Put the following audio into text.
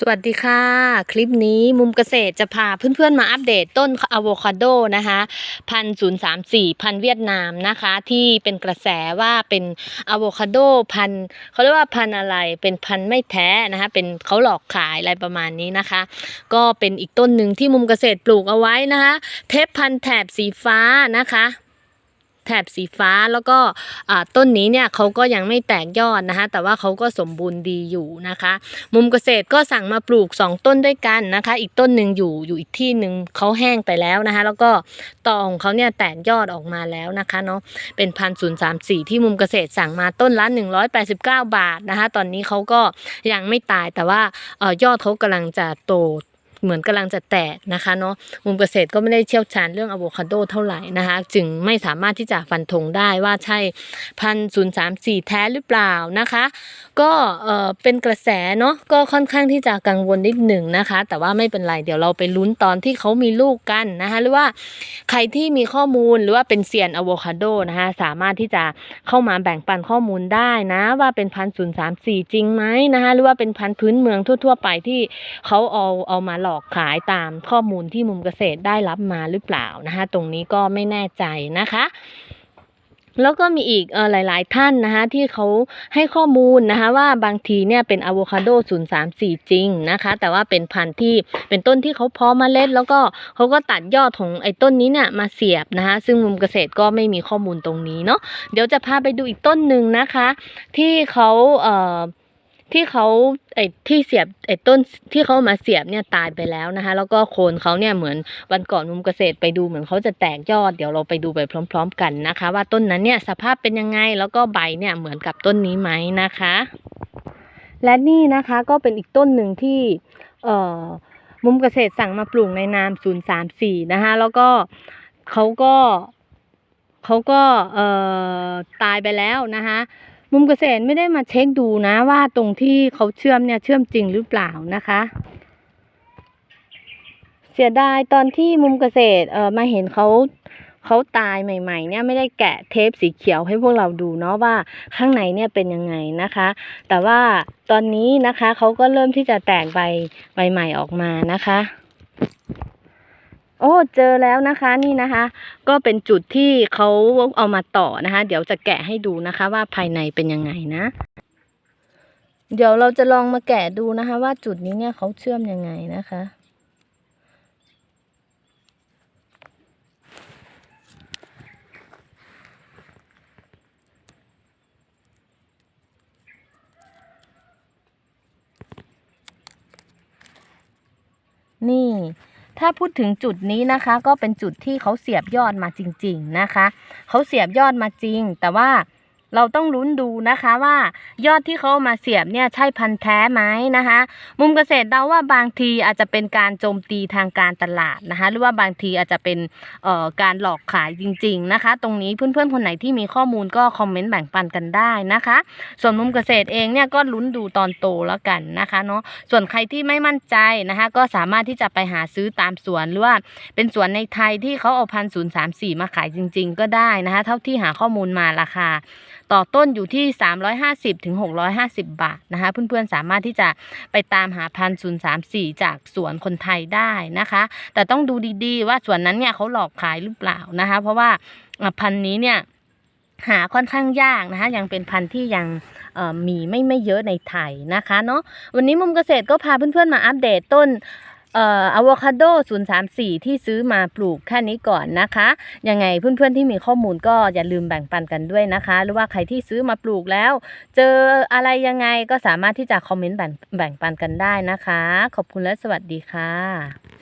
สวัสดีค่ะ คลิปนี้มุมเกษตรจะพาเพื่อนๆมาอัปเดตต้นอะโวคาโดนะคะพันศูนย์สามสี่พันเวียดนามนะคะ ที่เป็นกระแสว่าเป็นอะโวคาโดพันเขาเรียกว่าพันอะไรเป็นพันไม่แท้นะคะเป็นเขาหลอกขายอะไรประมาณนี้นะคะ ก็เป็นอีกต้นหนึ่งที่มุมเกษตรปลูกเอาไว้นะคะ เทปพันแถบสีฟ้านะคะ แถบสีฟ้าแล้วก็ต้นนี้เนี่ยเขาก็ยังไม่แตกยอดนะคะ แต่ว่าเขาก็สมบูรณ์ดีอยู่นะคะ มุมเกษตรก็สั่งมาปลูก 2 ต้นด้วยกันนะคะ อีกต้นหนึ่งอยู่อยู่อีกที่หนึ่งเขาแห้งไปแล้วนะคะ แล้วก็ต่อของเขาเนี่ยแตกยอดออกมาแล้วนะคะเนาะเป็นพันศูนย์สามสี่ที่มุมเกษตรสั่งมาต้นละ189บาทนะคะ ตอนนี้เขาก็ยังไม่ตายแต่ว่าออยอดเขากำลังจะโต เหมือนกำลังจะแตกนะคะเนาะมุมเกษตรก็ไม่ได้เชี่ยวชาญเรื่องอะโวคาโดเท่าไหร่นะคะ จึงไม่สามารถที่จะฟันธงได้ว่าใช่พันศูนย์สามสี่แท้หรือเปล่านะคะ ก็เออเป็นกระแสเนาะก็ค่อนข้างที่จะกังวลนิดหนึ่งนะคะ แต่ว่าไม่เป็นไรเดี๋ยวเราไปลุ้นตอนที่เขามีลูกกันนะคะหรือว่าใครที่มีข้อมูลหรือว่าเป็นเซียนอะโวคาโดนะคะสามารถที่จะเข้ามาแบ่งปันข้อมูลได้นะว่าเป็นพันศูนย์สามสี่จริงไหมนะคะหรือว่าเป็นพันพื้นเมืองทั่ว ๆ ไปที่เขาเอาเอามาหลอกขายตามข้อมูลที่มุมเกษตรได้รับมาหรือเปล่านะคะ ตรงนี้ก็ไม่แน่ใจนะคะแล้วก็มีอีกออหลาย ๆ ท่านนะคะที่เขาให้ข้อมูลนะคะว่าบางทีเนี่ยเป็นอะโวคาโด 034 จริงนะคะ แต่ว่าเป็นพันธุ์ที่เป็นต้นที่เขาเพาะเมล็ด แล้วก็เขาก็ตัดยอดของไอ้ต้นนี้เนี่ยมาเสียบนะคะ ซึ่งมุมเกษตรก็ไม่มีข้อมูลตรงนี้เนาะเดี๋ยวจะพาไปดูอีกต้นหนึ่งนะคะ ที่เขาเอ่อ ที่เขาไอ้ที่เสียบไอ้ต้นที่เขามาเสียบเนี่ยตายไปแล้วนะคะ แล้วก็โคนเขาเนี่ยเหมือนวันก่อนมุมเกษตรไปดูเหมือนเขาจะแตกยอดเดี๋ยวเราไปดูไปพร้อม ๆ กันนะคะ ว่าต้นนั้นเนี่ยสภาพเป็นยังไงแล้วก็ใบเนี่ยเหมือนกับต้นนี้ไหมนะคะ และนี่นะคะก็เป็นอีกต้นหนึ่งที่เอ่อมุมเกษตรสั่งมาปลูกในนาม 034 นะคะ แล้วก็เขาก็เขาก็เอ่อตายไปแล้วนะคะ มุมเกษตรไม่ได้มาเช็คดูนะว่าตรงที่เขาเชื่อมเนี่ยเชื่อมจริงหรือเปล่านะคะ เสียดายตอนที่มุมเกษตรเออมาเห็นเขาเขาตายใหม่ ๆ เนี่ยไม่ได้แกะเทปสีเขียวให้พวกเราดูเนาะว่าข้างในเนี่ยเป็นยังไงนะคะ แต่ว่าตอนนี้นะคะเขาก็เริ่มที่จะแตกใบใบใหม่ออกมานะคะ โอ้เจอแล้วนะคะนี่นะคะ ก็เป็นจุดที่เขาเอามาต่อนะคะ เดี๋ยวจะแกะให้ดูนะคะ ว่าภายในเป็นยังไงนะ เดี๋ยวเราจะลองมาแกะดูนะคะ ว่าจุดนี้เนี่ยเขาเชื่อมยังไงนะคะ นี่ ถ้าพูดถึงจุดนี้นะคะ ก็เป็นจุดที่เขาเสียบยอดมาจริง ๆนะคะ เขาเสียบยอดมาจริง แต่ว่า เราต้องลุ้นดูนะคะว่ายอดที่เขาเอามาเสียบเนี่ยใช่พันธุ์แท้ไหมนะคะ มุมเกษตรเดาว่าบางทีอาจจะเป็นการโจมตีทางการตลาดนะคะ หรือว่าบางทีอาจจะเป็นเอ่อการหลอกขายจริง ๆนะคะ ตรงนี้เพื่อนๆคนไหนที่มีข้อมูลก็คอมเมนต์แบ่งปันกันได้นะคะ ส่วนมุมเกษตรเองเนี่ยก็ลุ้นดูตอนโตแล้วกันนะคะเนาะส่วนใครที่ไม่มั่นใจนะคะ ก็สามารถที่จะไปหาซื้อตามสวนหรือว่าเป็นสวนในไทยที่เขาเอาพันศูนย์สามสี่มาขายจริง ๆ ก็ได้นะคะ เท่าที่หาข้อมูลมาราคา ต่อต้นอยู่ที่ 350ถึง650 บาทนะคะเพื่อนๆสามารถที่จะไปตามหาพันศูนย์สามสี่จากสวนคนไทยได้นะคะ แต่ต้องดูดีๆ ว่าสวนนั้นเนี่ยเขาหลอกขายหรือเปล่านะคะ เพราะว่าพันธุ์นี้เนี่ยหาค่อนข้างยากนะคะ ยังเป็นพันธุ์ที่ยังมีไม่ไม่เยอะในไทยนะคะเนาะวันนี้มุมเกษตรก็พาเพื่อนๆมาอัปเดตต้น เอ่ออะโวคาโด 034 ที่ซื้อมาปลูกแค่นี้ก่อนนะคะ ยังไงเพื่อนๆที่มีข้อมูลก็อย่าลืมแบ่งปันกันด้วยนะคะ หรือว่าใครที่ซื้อมาปลูกแล้ว เจออะไรยังไงก็สามารถที่จะคอมเมนต์แบ่งแบ่งปันกันได้นะคะ ขอบคุณและสวัสดีค่ะ